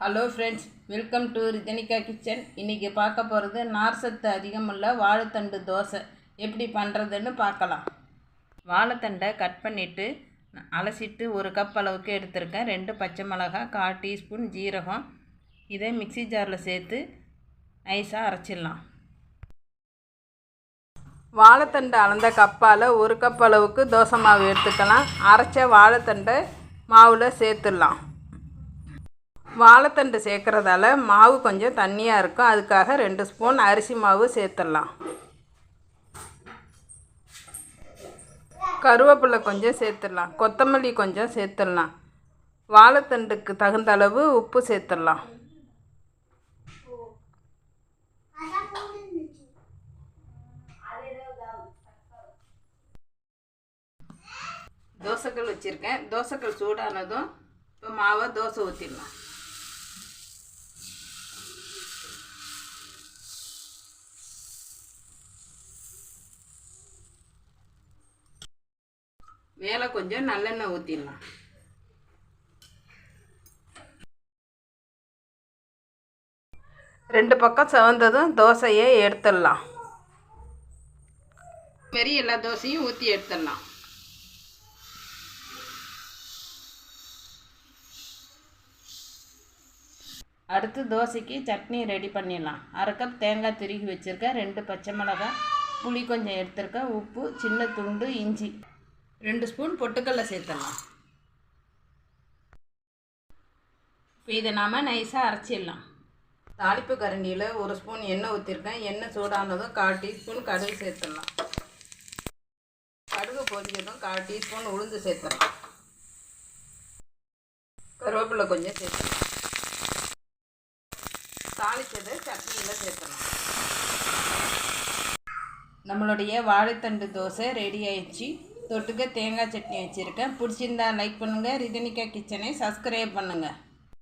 Hello friends welcome to Rijanika kitchen இன்றைக்கி பார்க்க போகிறது நார்சத்து அதிகமுள்ள வாழைத்தண்டு தோசை. எப்படி பண்ணுறதுன்னு பார்க்கலாம். வாழைத்தண்டை கட் பண்ணிவிட்டு அலசிட்டு ஒரு கப் அளவுக்கு எடுத்திருக்கேன். ரெண்டு பச்சை மிளகாய் கால் டீஸ்பூன் ஜீரகம். இதை மிக்ஸி ஜாரில் சேர்த்து நைஸாக அரைச்சிடலாம். வாழைத்தண்டை அளந்த கப்பால் ஒரு கப் அளவுக்கு தோசை மாவு எடுத்துக்கலாம். அரைச்ச வாழைத்தண்டை மாவில் சேர்த்துடலாம். வாழைத்தண்டு சேர்க்குறதால மாவு கொஞ்சம் தண்ணியாக இருக்கும். அதுக்காக ரெண்டு ஸ்பூன் அரிசி மாவு சேர்த்துடலாம். கருவேப்பிலை கொஞ்சம் சேர்த்துடலாம். கொத்தமல்லி கொஞ்சம் சேர்த்துடலாம். வாழைத்தண்டுக்கு தகுந்த அளவு உப்பு சேர்த்துடலாம். தோசைக்கல் வச்சுருக்கேன். தோசைக்கல் சூடானதும் இப்போ மாவை தோசை ஊற்றிடலாம் மேலே கொஞ்சம் நல்லெண்ணெய் ஊற்றிடலாம் ரெண்டு பக்கம் செவந்ததும் தோசையை எடுத்துடலாம். மாரி எல்லா தோசையும் ஊற்றி எடுத்துடலாம். அடுத்து தோசைக்கு சட்னி ரெடி பண்ணிடலாம். அரை கப் தேங்காய் திருகி வச்சுருக்கேன். ரெண்டு பச்சை மிளகாய் புளி கொஞ்சம் எடுத்திருக்கேன். உப்பு சின்ன துண்டு இஞ்சி. ரெண்டு ஸ்பூன் பொட்டுக்கடலை சேர்த்துடலாம். இப்போ இதை நாம் நைஸாக அரைச்சிடலாம். தாளிப்பு கரண்டியில் ஒரு ஸ்பூன் எண்ணெய் ஊற்றிருக்கேன் எண்ணெய் சூடானதும் கால் டீஸ்பூன் கடுகு சேர்த்துடலாம். கடுகு பொரிஞ்சதும் கால் டீஸ்பூன் உளுந்து சேர்த்துடலாம். கருவேப்பிலை கொஞ்சம் சேர்த்துடலாம். தாளித்ததை சட்னியில் சேர்த்துடலாம். நம்மளுடைய வாழைத்தண்டு தோசை ரெடி ஆயிடுச்சு. தொட்டுக்க தேங்காய் சட்னி வச்சுருக்கேன். பிடிச்சிருந்தா லைக் பண்ணுங்கள் ரிதனிகா கிச்சனை சப்ஸ்கிரைப் பண்ணுங்கள்